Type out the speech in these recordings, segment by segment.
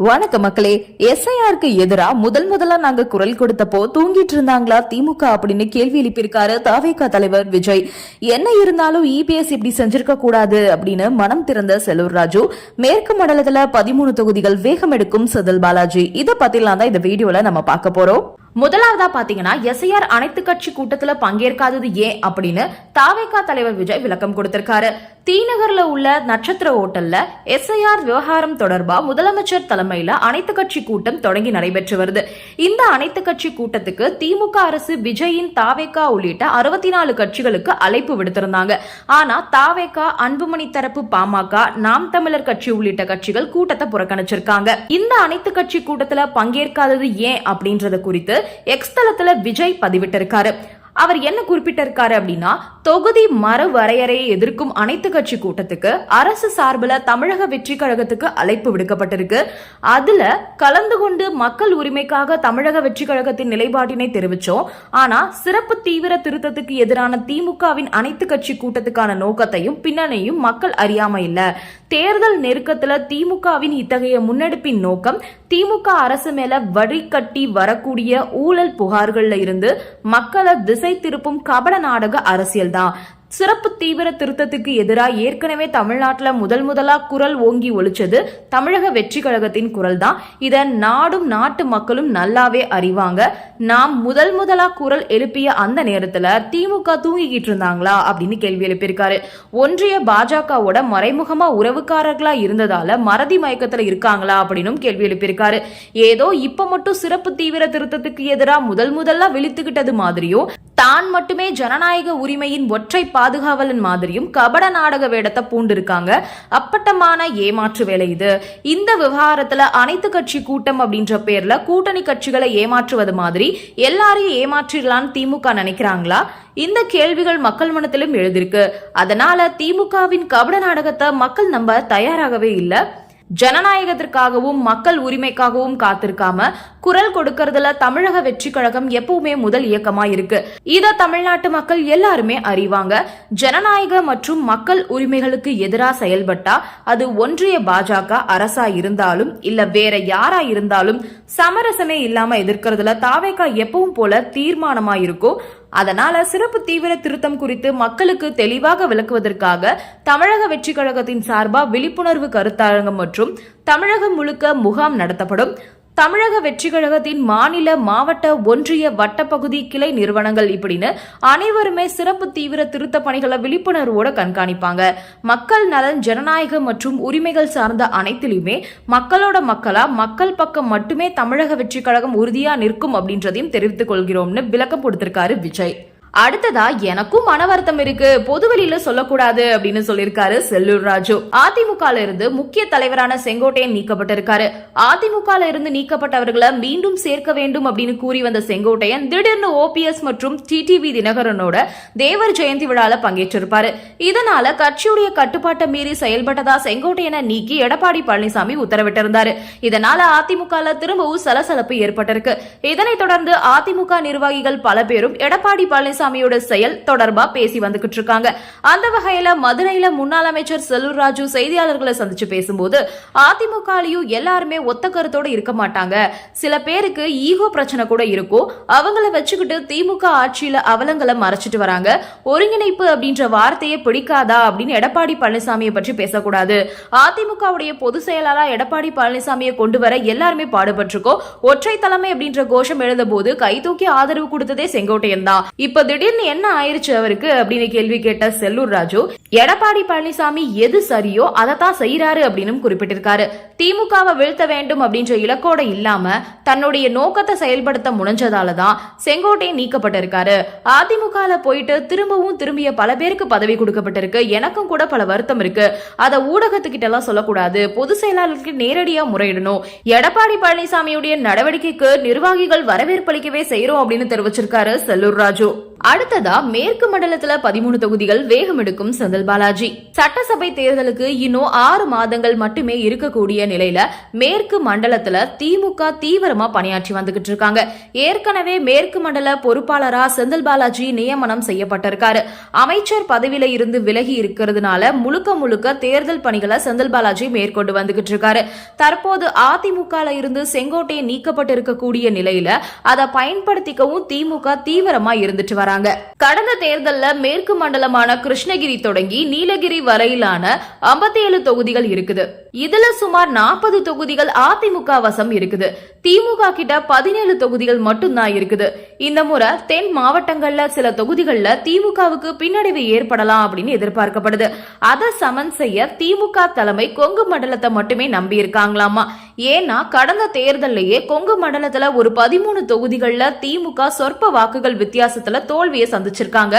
வணக்க மக்களே எஸ்ஐஆருக்கு எதிரா முதல் முதலா நாங்க குரல் கொடுத்தப்போ தூங்கிட்டு இருந்தாங்களா திமுக அப்படின்னு கேள்வி எழுப்பியிருக்காரு தாவேகா தலைவர் விஜய். என்ன இருந்தாலும் இபிஎஸ் இப்படி செஞ்சிருக்க கூடாது அப்படின்னு மனம் திறந்த செல்லூர் ராஜு மேற்கு மண்டலத்துல பதிமூணு தொகுதிகள் வேகம் எடுக்கும் செதில் பாலாஜி. இதை பத்திலாம் தான் இந்த வீடியோல நம்ம பார்க்க போறோம். முதலாவதா பாத்தீங்கன்னா எஸ்ஐஆர் அனைத்து கட்சி கூட்டத்துல பங்கேற்காதது ஏன் அப்படின்னு தாவேகா தலைவர் விஜய் விளக்கம் கொடுத்திருக்காரு. தீநகர்ல உள்ள நட்சத்திர ஓட்டல்ல எஸ்ஐஆர் விவகாரம் தொடர்பா முதலமைச்சர் தலைமையில அனைத்து கட்சி கூட்டம் தொடங்கி நடைபெற்று வருது. இந்த அனைத்து கட்சி கூட்டத்துக்கு திமுக அரசு விஜயின் தாவேகா உள்ளிட்ட அறுபத்தி நாலு கட்சிகளுக்கு அழைப்பு விடுத்திருந்தாங்க. ஆனா தாவேகா அன்புமணி தரப்பு பாமக நாம் தமிழர் கட்சி உள்ளிட்ட கட்சிகள் கூட்டத்தை புறக்கணிச்சிருக்காங்க. இந்த அனைத்து கட்சி கூட்டத்துல பங்கேற்காதது ஏன் அப்படின்றத குறித்து எக்ஸ் தளத்துல விஜய் பதிவிட்டிருக்காரு. அவர் என்ன குறிப்பிட்டிருக்காரு அப்படின்னா தொகுதி மறுவரையறையை எதிர்க்கும் அனைத்து கட்சி கூட்டத்துக்கு அரசு சார்பில் தமிழக வெற்றி கழகத்துக்கு அழைப்பு விடுக்கப்பட்டிருக்கு. அதுல கலந்து கொண்டு மக்கள் உரிமைக்காக தமிழக வெற்றி கழகத்தின் நிலைப்பாட்டினை தெரிவிச்சோம். ஆனா சிறப்பு தீவிர திருத்தத்துக்கு எதிரான திமுகவின் அனைத்து கட்சி கூட்டத்துக்கான நோக்கத்தையும் பின்னணியும் மக்கள் அறியாம இல்ல. தேர்தல் நெருக்கத்துல திமுகவின் இத்தகைய முன்னெடுப்பின் நோக்கம் திமுக அரசு மேல வடிகட்டி வரக்கூடிய ஊழல் புகார்கள்ல இருந்து மக்களை திசை திருப்பும் கபட நாடக அரசியல்தான். சிறப்பு தீவிர திருத்தத்துக்கு எதிராக ஏற்கனவே தமிழ்நாட்டில் முதல் முதலா குரல் ஓங்கி ஒழிச்சது தமிழக வெற்றி கழகத்தின் குரல் தான் இத நாடும் நாட்டு மக்களும் நல்லாவே அறிவாங்க. நாம் முதல் முதலா குரல் எழுப்பிய அந்த நேரத்துல திமுக தூங்கிக்கிட்டு இருந்தாங்களா அப்படின்னு கேள்வி எழுப்பியிருக்காரு. ஒன்றிய பாஜகவோட மறைமுகமா உறவுக்காரர்களா இருந்ததால மறதி மயக்கத்துல இருக்காங்களா அப்படின்னும் கேள்வி எழுப்பியிருக்காரு. ஏதோ இப்ப மட்டும் சிறப்பு தீவிர திருத்தத்துக்கு எதிராக முதல் முதல்ல விழித்துக்கிட்டது மாதிரியும் தான் மட்டுமே ஜனநாயக உரிமையின் ஒற்றை பாதுகாவலன் மாதிரியும் கபட நாடக வேடத்தை பூண்டிருக்காங்க. அப்பட்டமான ஏமாற்று வேலை இது. இந்த விவகாரத்துல அனைத்து கட்சி கூட்டம் அப்படின்ற பேர்ல கூட்டணி கட்சிகளை ஏமாற்றுவது மாதிரி எல்லாரையும் ஏமாற்றிடலான்னு திமுக நினைக்கிறாங்களா? இந்த கேள்விகள் மக்கள் மனத்திலும் எழுதிருக்கு அதனால திமுகவின் கபட நாடகத்தை மக்கள் நம்ப தயாராகவே இல்லை. ஜனநாயகத்திற்காகவும் மக்கள் உரிமைக்காகவும் காத்திருக்காம குரல் கொடுக்கறதுல தமிழக வெற்றி கழகம் எப்பவுமே முதல் இயக்கமா இருக்கு. இத தமிழ்நாட்டு மக்கள் எல்லாருமே அறிவாங்க. ஜனநாயக மற்றும் மக்கள் உரிமைகளுக்கு எதிராக செயல்பட்டா அது ஒன்றிய பாஜக அரசா இருந்தாலும் இல்ல வேற யாரா இருந்தாலும் சமரசமே இல்லாம எதிர்க்கிறதுல தாவேக்கா எப்பவும் போல தீர்மானமா இருக்கும் அதனால சிறப்பு தீவிர திருத்தம் குறித்து மக்களுக்கு தெளிவாக விளக்குவதற்காக தமிழக வெற்றி கழகத்தின் சார்பா விழிப்புணர்வு கருத்தரங்கம் மற்றும் தமிழகம் முழுக்க முகாம் நடத்தப்படும். தமிழக வெற்றி கழகத்தின் மாநில மாவட்ட ஒன்றிய வட்டப்பகுதி கிளை நிறுவனங்கள் இப்படின்னு அனைவருமே சிறப்பு தீவிர திருத்த பணிகளை விழிப்புணர்வோட கண்காணிப்பாங்க. மக்கள் நலன் ஜனநாயகம் மற்றும் உரிமைகள் சார்ந்த அனைத்திலுமே மக்களோட மக்களா மக்கள் பக்கம் மட்டுமே தமிழக வெற்றி கழகம் உறுதியா நிற்கும் அப்படின்றதையும் தெரிவித்துக் கொள்கிறோம்னு விளக்கம் கொடுத்திருக்காரு விஜய். அடுத்ததா எனக்கும் மன வருத்தம் இருக்கு. பொதுவெளியில சொல்லக்கூடாது அப்படின்னு சொல்லியிருக்காரு செல்லூர் ராஜு. அதிமுக இருந்து முக்கிய தலைவரான செங்கோட்டையன் நீக்கப்பட்டிருக்காரு. அதிமுக இருந்து நீக்கப்பட்டவர்களை மீண்டும் சேர்க்க வேண்டும் அப்படின்னு கூறி வந்த செங்கோட்டையன் திடீர்னு ஓபிஎஸ் மற்றும் டிடிவி தினகரனோட தேவர் ஜெயந்தி விழால பங்கேற்றிருப்பாரு. இதனால கட்சியுடைய கட்டுப்பாட்டை மீறி செயல்பட்டதா செங்கோட்டையனை நீக்கி எடப்பாடி பழனிசாமி உத்தரவிட்டிருந்தாரு. இதனால அதிமுக திரும்பவும் சலசலப்பு ஏற்பட்டிருக்கு. இதனைத் தொடர்ந்து அதிமுக நிர்வாகிகள் பல பேரும் எடப்பாடி பழனிசாமி பழனிசாமியோட செயல் தொடர்பா பேசி வந்துகிட்டு இருக்காங்க. அந்த வகையில மதுரையில முன்னாள் அமைச்சர் செல்லூர் ராஜு செய்தியாளர்களை சந்திச்சு பேசும்போது அதிமுகலையும் எல்லாருமே ஒத்த கருத்தோட இருக்க மாட்டாங்க. சில பேருக்கு ஈகோ பிரச்சனை கூட இருக்கும். அவங்கள வச்சுக்கிட்டு திமுக ஆட்சியில அவலங்களை மறைச்சிட்டு வராங்க. ஒருங்கிணைப்பு அப்படின்ற வார்த்தையை பிடிக்காதா அப்படின்னு எடப்பாடி பழனிசாமியை பற்றி பேசக்கூடாது. அதிமுகவுடைய பொதுச் செயலாளா எடப்பாடி பழனிசாமியை கொண்டு வர எல்லாருமே பாடுபட்டிருக்கோம். ஒற்றை தலைமை அப்படின்ற கோஷம் எழுந்த போது கை தூக்கி ஆதரவு கொடுத்ததே செங்கோட்டையன் தான். இப்ப திடீர்னு என்ன ஆயிருச்சு அவருக்கு அப்படின்னு கேள்வி கேட்ட செல்லூர் ராஜு எடப்பாடி பழனிசாமி எது சரியோ அதைத்தான் செய்யறாரு அப்படின்னு குறிப்பிட்டிருக்காரு. திமுகவை வீழ்த்த வேண்டும் அப்படின்ற இலக்கோட இல்லாம தன்னுடைய நோக்கத்தை செயல்படுத்த முனைஞ்சதால தான் செங்கோட்டை நீக்கப்பட்டிருக்காரு. அதிமுக போயிட்டு திரும்பவும் திரும்பிய பல பேருக்கு பதவி கொடுக்கப்பட்டிருக்கு. எனக்கும் கூட பல வருத்தம் இருக்கு. அதை ஊடகத்துக்கிட்ட எல்லாம் சொல்லக்கூடாது. பொது செயலாளருக்கு நேரடியா முறையிடணும். எடப்பாடி பழனிசாமியுடைய நடவடிக்கைக்கு நிர்வாகிகள் வரவேற்பளிக்கவே செய்யறோம் அப்படின்னு தெரிவிச்சிருக்காரு செல்லூர் ராஜு. அடுத்ததா மேற்கு மண்டலத்துல பதிமூணு தொகுதிகள் வேகம் எடுக்கும் செந்தில் பாலாஜி. சட்டசபை தேர்தலுக்கு இன்னும் ஆறு மாதங்கள் மட்டுமே இருக்கக்கூடிய நிலையில மேற்கு மண்டலத்துல திமுக தீவிரமா பணியாற்றி வந்துகிட்டு இருக்காங்க. ஏற்கனவே மேற்கு மண்டல பொறுப்பாளரா செந்தில் பாலாஜி நியமனம் செய்யப்பட்டிருக்காரு. அமைச்சர் பதவியில இருந்து விலகி இருக்கிறதுனால முழுக்க முழுக்க தேர்தல் பணிகளை செந்தில் பாலாஜி மேற்கொண்டு வந்துகிட்டு இருக்காரு. தற்போது அதிமுக இருந்து செங்கோட்டை நீக்கப்பட்டிருக்கக்கூடிய நிலையில அதை பயன்படுத்திக்கவும் திமுக தீவிரமா இருந்துட்டு வராங்க. கடந்த தேர்தல்ல மேற்கு மண்டலமான கிருஷ்ணகிரி தொடங்கி நீலகிரி வரையிலான 57 ஏழு தொகுதிகள் இருக்குது. இதுல சுமார் நாற்பது தொகுதிகள் அதிமுக வசம் இருக்குது. திமுக கிட்ட பதினேழு தொகுதிகள் மட்டும்தான் இருக்குது. இந்த முறை தென் மாவட்டங்கள்ல சில தொகுதிகள்ல திமுகவுக்கு பின்னடைவு ஏற்படலாம் அப்படின்னு எதிர்பார்க்கப்படுது. அதை சமன் செய்ய திமுக தலைமை கொங்கு மண்டலத்தை மட்டுமே நம்பி இருக்காங்களாமா ஏன்னா கடந்த தேர்தல்லையே கொங்கு மண்டலத்துல ஒரு பதிமூணு தொகுதிகள்ல திமுக சொற்ப வாக்குகள் வித்தியாசத்துல தோல்வியை சந்திச்சிருக்காங்க.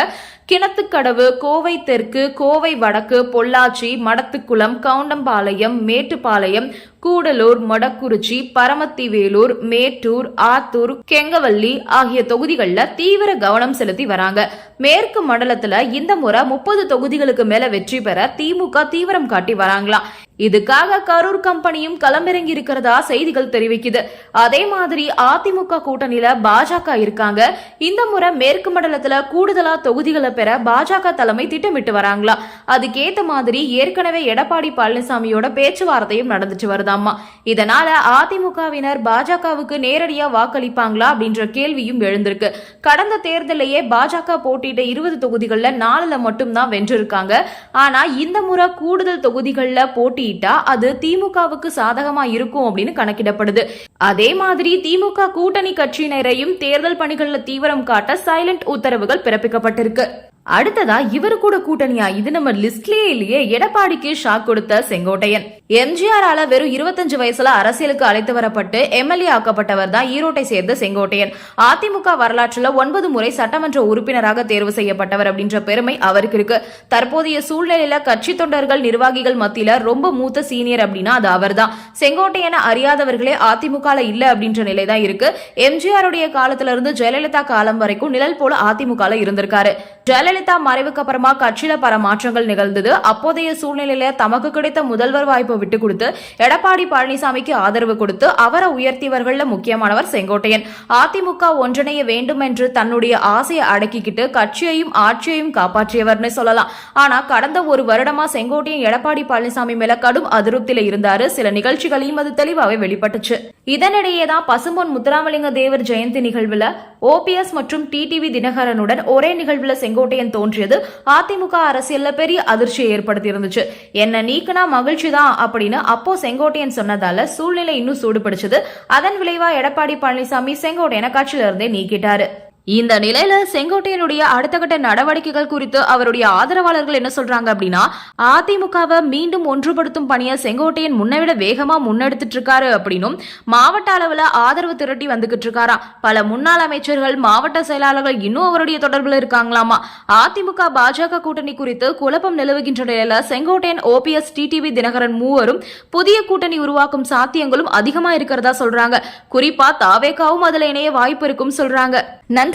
கிணத்துக்கடவு கோவை தெற்கு கோவை வடக்கு பொள்ளாச்சி மடத்துக்குளம் கவுண்டம்பாளையம் மேட்டுப்பாளையம் கூடலூர் மொடக்குறிச்சி பரமத்திவேலூர் மேட்டூர் ஆத்தூர் கெங்கவல்லி ஆகிய தொகுதிகள்ல தீவிர கவனம் செலுத்தி வராங்க. மேற்கு மண்டலத்துல இந்த முறை முப்பது தொகுதிகளுக்கு மேல வெற்றி பெற திமுக தீவிரம் காட்டி வராங்களாம். இதுக்காக கரூர் கம்பெனியும் களமிறங்கி இருக்கிறதா செய்திகள் தெரிவிக்குது. அதே மாதிரி அதிமுக கூட்டணியில பாஜக இருக்காங்க. இந்த முறை மேற்கு மண்டலத்துல கூடுதலா தொகுதிகளை பெற பாஜக தலைமை திட்டமிட்டு வராங்களா? அதுக்கேத்த மாதிரி ஏற்கனவே எடப்பாடி பழனிசாமியோட பேச்சுவார்த்தையும் நடந்துட்டு வருதாமா? இதனால அதிமுகவினர் பாஜகவுக்கு நேரடியா வாக்களிப்பாங்களா அப்படின்ற கேள்வியும் எழுந்திருக்கு. கடந்த தேர்தலையே பாஜக போட்டியிட்ட இருபது தொகுதிகளில் நாலுல மட்டும்தான் வென்றிருக்காங்க. ஆனா இந்த முறை கூடுதல் தொகுதிகளில் போட்டி போட்டியிட்டா அது திமுகவுக்கு சாதகமா இருக்கும் அப்படின்னு கணக்கிடப்படுது. அதே மாதிரி திமுக கூட்டணி கட்சியினரையும் தேர்தல் பணிகள்ல தீவிரம் காட்ட சைலண்ட் உத்தரவுகள் பிறப்பிக்கப்பட்டிருக்கு. அடுத்ததா இவர் கூட கூட்டணியா? இது நம்ம லிஸ்ட்லயே இல்லையே. எடப்பாடிக்கு ஷாக் கொடுத்த செங்கோட்டையன். எம்ஜிஆரால வெறும் இருபத்தஞ்சு வயசுல அரசியலுக்கு அழைத்து வரப்பட்டு எம்எல்ஏ ஆக்கப்பட்டவர் தான் ஈரோட்டை சேர்ந்த செங்கோட்டையன். அதிமுக வரலாற்றுல ஒன்பது முறை சட்டமன்ற உறுப்பினராக தேர்வு செய்யப்பட்டவர் அப்படின்ற பெருமை அவருக்கு இருக்கு. தற்போதைய சூழ்நிலையில கட்சி தொண்டர்கள் நிர்வாகிகள் மத்தியில ரொம்ப மூத்த சீனியர் அப்படின்னா அது அவர்தான். செங்கோட்டையனை அறியாதவர்களே அதிமுக இல்ல அப்படின்ற நிலை தான் இருக்கு. எம்ஜிஆருடைய காலத்துல இருந்து ஜெயலலிதா காலம் வரைக்கும் நிழல் போல அதிமுக இருந்திருக்காரு. ஜெயலலிதா மறைவுக்கு அப்புறமா கட்சியில பல மாற்றங்கள் நிகழ்ந்தது. அப்போதைய சூழ்நிலையில தமக்கு கிடைத்த முதல்வர் வாய்ப்பை விட்டு கொடுத்து எடப்பாடி பழனிசாமிக்கு ஆதரவு கொடுத்து அவரை உயர்த்தியவர்கள்ல முக்கியமானவர் செங்கோட்டையன். அதிமுக ஒன்றிணைய வேண்டும் என்று தன்னுடைய ஆசையை அடக்கிக்கிட்டு கட்சியையும் ஆட்சியையும் காப்பாற்றியவர்னு சொல்லலாம். ஆனா கடந்த ஒரு வருடமா செங்கோட்டையன் எடப்பாடி பழனிசாமி மேல கடும் அதிருப்தியில இருந்தாரு. சில நிகழ்ச்சிகளையும் அது தெளிவாவே வெளிப்பட்டுச்சு. இதனிடையே தான் பசும்பொன் முத்துராமலிங்க தேவர் ஜெயந்தி நிகழ்வுல ஓபிஎஸ் மற்றும் டிடிவி தினகரனுடன் ஒரே நிகழ்வுல செங்கோட்டையன் செங்கோட்டையன் தோன்றியது. அதிமுக அரசியல்ல பெரிய அதிர்ச்சியை ஏற்படுத்தி இருந்துச்சு என்ன நீக்கினா மகிழ்ச்சி தான் அப்படின்னு அப்போ செங்கோட்டையன் சொன்னதால சூழ்நிலை இன்னும் சூடுபிடிச்சது. அதன் விளைவா எடப்பாடி பழனிசாமி செங்கோட்டையனை கட்சியிலிருந்தே நீக்கிட்டாரு. இந்த நிலையில செங்கோட்டையனுடைய அடுத்த கட்ட நடவடிக்கைகள் குறித்து அவருடைய ஆதரவாளர்கள் என்ன சொல்றாங்க அப்படின்னா அதிமுகவை மீண்டும் ஒன்றுபடுத்தும் பணியை செங்கோட்டையன் முன்னைவிட வேகமா முன்னெடுத்துட்டு இருக்காரு அப்படின்னும் மாவட்ட அளவுல ஆதரவு திரட்டி வந்துகிட்டு இருக்காராம் பல முன்னாள் அமைச்சர்கள் மாவட்ட செயலாளர்கள் இன்னும் அவருடைய தொடர்பில் இருக்காங்களாமா? அதிமுக பாஜக கூட்டணி குறித்து குழப்பம் நிலவுகின்ற நிலையில செங்கோட்டையன் ஓபிஎஸ் டிடிவி தினகரன் மூவரும் புதிய கூட்டணி உருவாக்கும் சாத்தியங்களும் அதிகமா இருக்கிறதா சொல்றாங்க. குறிப்பா தாவேகாவும் அதுல இணைய வாய்ப்பு இருக்கும் சொல்றாங்க.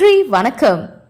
நன்றி வணக்கம்.